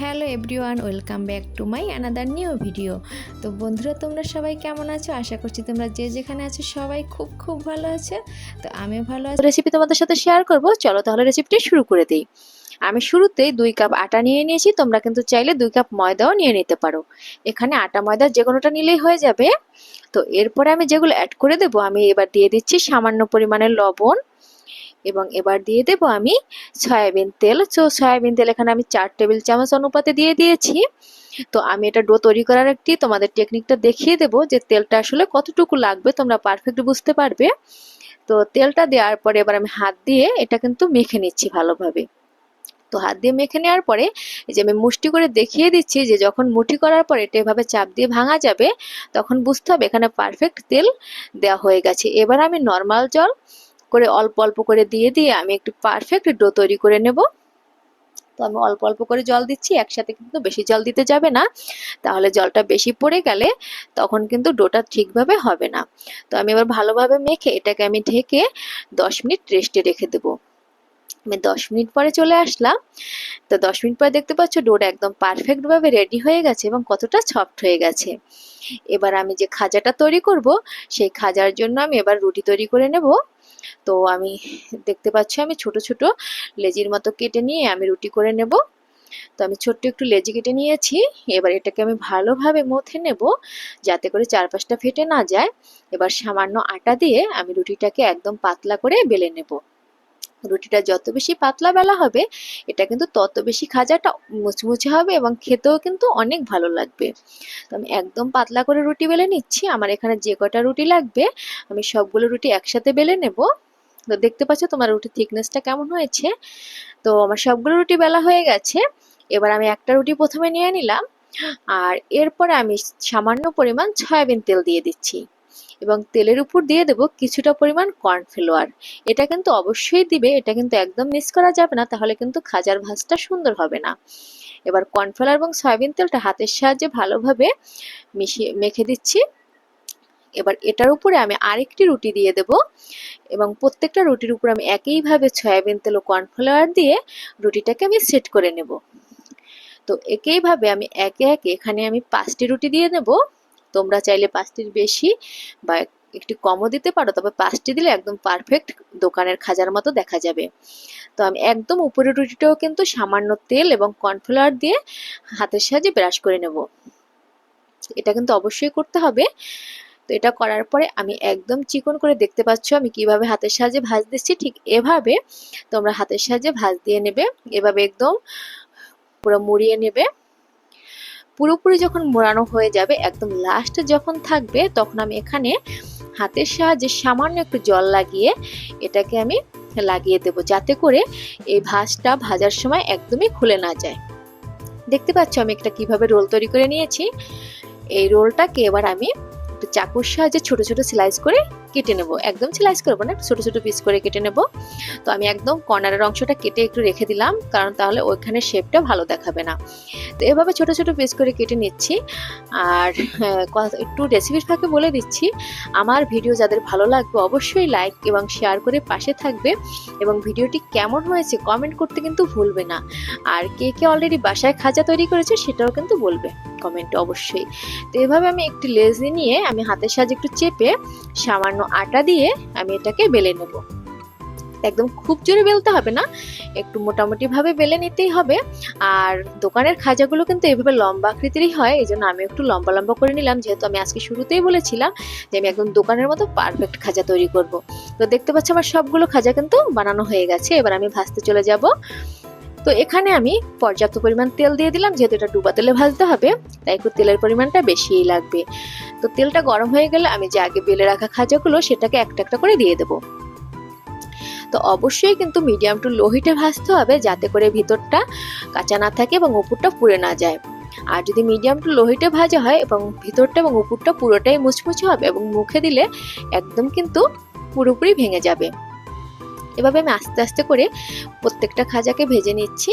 Hello everyone, welcome back to my another new video. তো বন্ধুরা, তোমরা সবাই কেমন আছো? আশা করছি তোমরা যে যেখানে আছো সবাই খুব খুব ভালো আছে। তো আমিও ভালো আছি। রেসিপি তোমাদের সাথে শেয়ার করব। চলো তাহলে রেসিপিটি শুরু করে দিই। আমি শুরুতেই দুই কাপ আটা নিয়ে নিয়েছি। তোমরা কিন্তু চাইলে দুই কাপ ময়দাও নিয়ে নিতে পারো। এখানে আটা, ময়দা যে কোনোটা নিলেই হয়ে যাবে। তো এরপরে আমি যেগুলো অ্যাড করে দেবো, আমি এবার দিয়ে দিচ্ছি সামান্য পরিমাণের লবণ। এবং এবার দিয়ে দেব আমি সয়াবিন তেল। তো সয়াবিন তেল এখানে আমি চার টেবিল চামচ অনুপাতে দিয়ে দিয়েছি। তো আমি এটা ডো তৈরি করার একটি তোমাদের টেকনিকটা দেখিয়ে দেবো যে তেলটা আসলে কতটুকু লাগবে, তোমরা পারফেক্ট বুঝতে পারবে। তো তেলটা দেওয়ার পরে এবার আমি হাত দিয়ে এটা কিন্তু মেখে নিচ্ছি ভালোভাবে। তো হাত দিয়ে মেখে নেওয়ার পরে যে আমি মুষ্টি করে দেখিয়ে দিচ্ছি যে যখন মুঠি করার পরে এটা এভাবে চাপ দিয়ে ভাঙা যাবে, তখন বুঝতে হবে এখানে পারফেক্ট তেল দেওয়া হয়ে গেছে। এবার আমি নর্মাল জল করে অল্প অল্প করে দিয়ে দিয়ে আমি একটু পারফেক্ট ডো তৈরি করে নেব। তো আমি অল্প অল্প করে জল দিচ্ছি, একসাথে কিন্তু বেশি জল দিতে যাবে না। তাহলে জলটা বেশি পড়ে গেলে তখন কিন্তু ডোটা ঠিকভাবে হবে না। তো আমি এবার ভালোভাবে মেখে এটাকে আমি ঢেকে দশ মিনিট রেস্টে রেখে দেবো। আমি দশ মিনিট পরে চলে আসলাম। তো দশ মিনিট পরে দেখতে পাচ্ছ ডোটা একদম পারফেক্টভাবে রেডি হয়ে গেছে এবং কতটা সফট হয়ে গেছে। এবার আমি যে খাজাটা তৈরি করব, সেই খাজার জন্য আমি এবার রুটি তৈরি করে নেব। তো আমি দেখতে পাচ্ছি আমি ছোট ছোট লেজির মতো কেটে নিয়ে আমি রুটি করে নেব। তো আমি ছোট্ট একটু লেজি কেটে নিয়েছি। এবার এটাকে আমি ভালোভাবে মথে নেব যাতে করে চারপাশটা ফেটে না যায়। এবার সামান্য আটা দিয়ে আমি রুটিটাকে একদম পাতলা করে বেলে নেব। রুটিটা যত বেশি পাতলা বেলা হবে, এটা কিন্তু তত বেশি খাজাটা মুচমুচে হবে এবং খেতেও কিন্তু অনেক ভালো লাগবে। তো আমি একদম পাতলা করে রুটি বেলে নিচ্ছি। আমার এখানে যে কটা রুটি লাগবে, আমি সবগুলো রুটি একসাথে বেলে নেব। তো দেখতে পাচ্ছ তোমার রুটির থিকনেসটা কেমন হয়েছে? তো আমার সবগুলো রুটি বেলা হয়ে গেছে। এবার আমি একটা রুটি প্রথমে নিয়ে নিলাম। আর এরপরে আমি সামান্য পরিমাণ সয়াবিন তেল দিয়ে দিচ্ছি। এবং তেলের উপর দিয়ে দেব কিছুটা পরিমাণ কর্নফ্লাওয়ার এটা কিন্তু অবশ্যই দিবে, এটা কিন্তু একদম মিস করা যাবে না, তাহলে কিন্তু খাজার ভাজটা সুন্দর হবে না। এবার কর্নফ্লাওয়ার এবং সয়াবিন তেলটা হাতের সাহায্যে ভালোভাবে মিশিয়ে, মেখে দিচ্ছি। এবার এটার উপরে আমি আরেকটি রুটি দিয়ে দেব এবং প্রত্যেকটা রুটির উপর আমি একইভাবে সয়াবিন তেল ও কর্নফ্লাওয়ার দিয়ে রুটিটাকে আমি সেট করে নেব। তো একইভাবে আমি একে একে এখানে আমি পাঁচটি রুটি দিয়ে নেব তোমরা চাইলে পাঁচটির বেশি বা একটু কমও দিতে পারো, তবে পাঁচটি দিলে একদম পারফেক্ট দোকানের খাজার মতো দেখা যাবে। তো আমি একদম উপরের রুটিটাও কিন্তু সামান্য তেল এবং কর্নফ্লাওয়ার দিয়ে হাতের সাহায্যে ব্রাশ করে নেব। এটা কিন্তু অবশ্যই করতে হবে। তো এটা করার পরে আমি একদম চিকন করে দেখতে পাচ্ছ আমি কীভাবে হাতের সাহায্যে ভাজ দিচ্ছি, ঠিক এভাবে তোমরা হাতের সাহায্যে ভাজ দিয়ে নেবে। এভাবে একদম পুরো মুড়িয়ে নেবে। পুরোপুরি যখন মোড়ানো হয়ে যাবে, একদম লাস্টে যখন থাকবে, তখন আমি এখানে হাতের সাহায্যে সামান্য একটু জল লাগিয়ে এটাকে আমি লাগিয়ে দেব, যাতে করে এই ভাজটা ভাজার সময় একদমই খুলে না যায়। দেখতে পাচ্ছ আমি একটা কীভাবে রোল তৈরি করে নিয়েছি। এই রোলটাকে এবার আমি একটু চাকুর সাহায্যে ছোট ছোট স্লাইস করে কেটে নেব। একদম স্লাইস করব না, ছোট ছোট পিস করে কেটে নেব। তো আমি একদম কর্নারের অংশটা কেটে একটু রেখে দিলাম, কারণ তাহলে ওইখানে শেপটা ভালো দেখাবে না। তো এভাবে ছোট ছোট পিস করে কেটে নিচ্ছি। আর একটু রেসিপির ফাঁকে বলে দিচ্ছি। আমার ভিডিও যাদের ভালো লাগবে অবশ্যই লাইক এবং শেয়ার করে পাশে থাকবে। এবং ভিডিওটি কেমন হয়েছে কমেন্ট করতে কিন্তু ভুলবে না। আর কে কে অলরেডি বাসায় খাজা তৈরি করেছে সেটাও কিন্তু বলবে। কমেন্টে অবশ্যই। তো এভাবে আমি একটি লেজি নিয়ে আমি হাতের সাহায্যে একটু চেপে সামান্য আটা দিয়ে আমি এটাকে বেলে নেব। একদম খুব জোরে বেলতে হবে না, একটু মোটামুটি ভাবে বেলে নিতেই হবে। আর দোকানের খাজাগুলো কিন্তু এভাবে লম্বা আকৃতিরই হয় এই জন্য আমি একটু লম্বা লম্বা করে নিলাম, যেহেতু আমি আজকে শুরুতেই বলেছিলাম যে আমি একদম দোকানের মতো পারফেক্ট খাজা তৈরি করব। তো দেখতে পাচ্ছি আমার সবগুলো খাজা কিন্তু বানানো হয়ে গেছে, এবার আমি ভাজতে চলে যাব। তো এখানে আমি পর্যাপ্ত পরিমাণ তেল দিয়ে দিলাম, যেহেতু এটা ডুবা তেলে ভাজতে হবে, তাই একটু তেলের পরিমাণটা বেশিই লাগবে। তো তেলটা গরম হয়ে গেলে আমি যে আগে বেলে রাখা খাজাগুলো, সেটাকে একটা একটা করে দিয়ে দেবো। তো অবশ্যই কিন্তু মিডিয়াম টু লো হিটে ভাজতে হবে, যাতে করে ভিতরটা কাঁচা না থাকে এবং উপরটা পুড়ে না যায়। আর যদি মিডিয়াম টু লো হিটে ভাজা হয় এবং ভিতরটা এবং উপরটা পুরোটাই মুচমুচে হবে এবং মুখে দিলে একদম কিন্তু পুরোপুরি ভেঙে যাবে। এভাবে আমি আস্তে আস্তে করে প্রত্যেকটা খাজাকে ভেজে নিচ্ছি।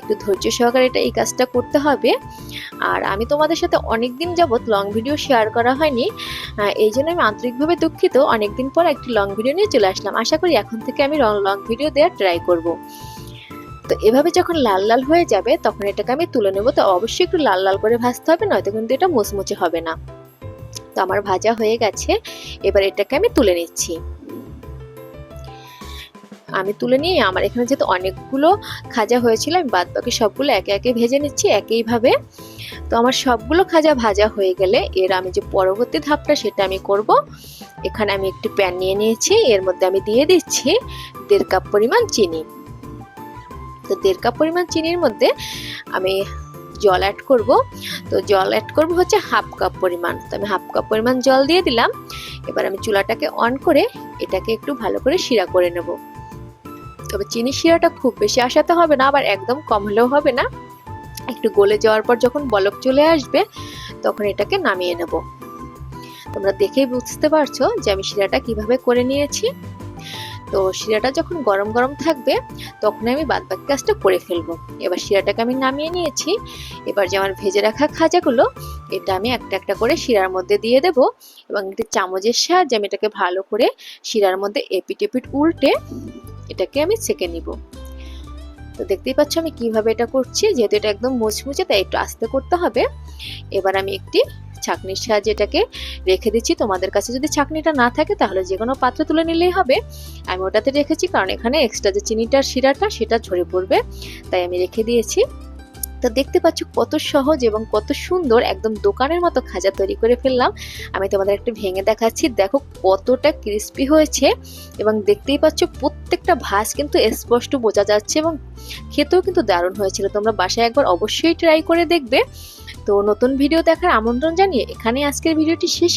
একটু ধৈর্য সহকারে এটা এই কাজটা করতে হবে। আর আমি তোমাদের সাথে অনেক দিন যাবৎ লং ভিডিও শেয়ার করা হয়নি। এই জন্য আমি আন্তরিকভাবে দুঃখিত। অনেকদিন পর একটি লং ভিডিও নিয়ে চলে আসলাম। আশা করি এখন থেকে আমি লং ভিডিও দেওয়ার ট্রাই করব। তো এভাবে যখন লাল লাল হয়ে যাবে, তখন এটাকে আমি তুলে নেব। তো অবশ্যই একটু লাল লাল করে ভাজতে হবে, নয়তো কিন্তু এটা মুচমুচে হবে না। তো আমার ভাজা হয়ে গেছে। এবার এটাকে আমি তুলে নিচ্ছি। আমি তুলে নিয়ে আমার এখানে যেহেতু অনেকগুলো খাজা হয়েছিল, আমি বাদ বাকি সবগুলো একে একে ভেজে নিচ্ছি একইভাবে। তো আমার সবগুলো খাজা ভাজা হয়ে গেলে এর আমি যে পরবর্তী ধাপটা সেটা আমি করব। এখানে আমি একটি প্যান নিয়ে নিয়েছি, এর মধ্যে আমি দিয়ে দিচ্ছি দেড় কাপ পরিমাণ চিনি। তো দেড় কাপ পরিমাণ চিনির মধ্যে আমি জল অ্যাড করব। তো জল অ্যাড করব হচ্ছে হাফ কাপ পরিমাণ। তো আমি হাফ কাপ পরিমাণ জল দিয়ে দিলাম। এবার আমি চুলাটাকে অন করে এটাকে একটু ভালো করে শিরা করে নেব। তবে চিনি শিরাটা খুব বেশি আসাতে হবে না, আবার একদম কম হলেও হবে না। একটু গলে যাওয়ার পর যখন বলক চলে আসবে, তখন এটাকে নামিয়ে নেব। তোমরা দেখেই বুঝতে পারছ যে আমি শিরাটা কীভাবে করে নিয়েছি। তো শিরাটা যখন গরম গরম থাকবে তখন আমি বাদ বাকি কাজটা করে ফেলব। এবার শিরাটাকে আমি নামিয়ে নিয়েছি। এবার যে আমার ভেজে রাখা খাজাগুলো, এটা আমি একটা একটা করে শিরার মধ্যে দিয়ে দেব এবং একটি চামচের সাহায্যে আমি এটাকে ভালো করে শিরার মধ্যে এপিট এপিট উল্টে এটাকে আমি ছেঁকে নিব। তো দেখতেই পাচ্ছ আমি কীভাবে এটা করছি, যেহেতু এটা একদম মুচমুচে তাই একটু আস্তে করতে হবে। এবার আমি একটি ছাঁকনির সাহায্যে এটাকে রেখে দিচ্ছি। তোমাদের কাছে যদি ছাঁকনিটা না থাকে, তাহলে যে কোনো পাত্র তুলে নিলেই হবে। আমি ওটাতে রেখেছি, কারণ এখানে এক্সট্রা যে চিনিটার শিরাটা, সেটা ঝরে পড়বে। তাই আমি রেখে দিয়েছি। তো দেখতে পাচ্ছ কত সহজ এবং কত সুন্দর একদম দোকানের মতো খাজা তৈরি করে ফেললাম। আমি তোমাদের একটু ভেঙে দেখাচ্ছি। দেখো কতটা ক্রিস্পি হয়েছে এবং দেখতেই পাচ্ছ প্রত্যেকটা ভাঁজ কিন্তু স্পষ্ট বোঝা যাচ্ছে এবং খেতেও কিন্তু দারুণ হয়েছিল। তোমরা বাসায় একবার অবশ্যই ট্রাই করে দেখবে। তো নতুন ভিডিও দেখার আমন্ত্রণ জানিয়ে এখানে আজকের ভিডিওটি শেষ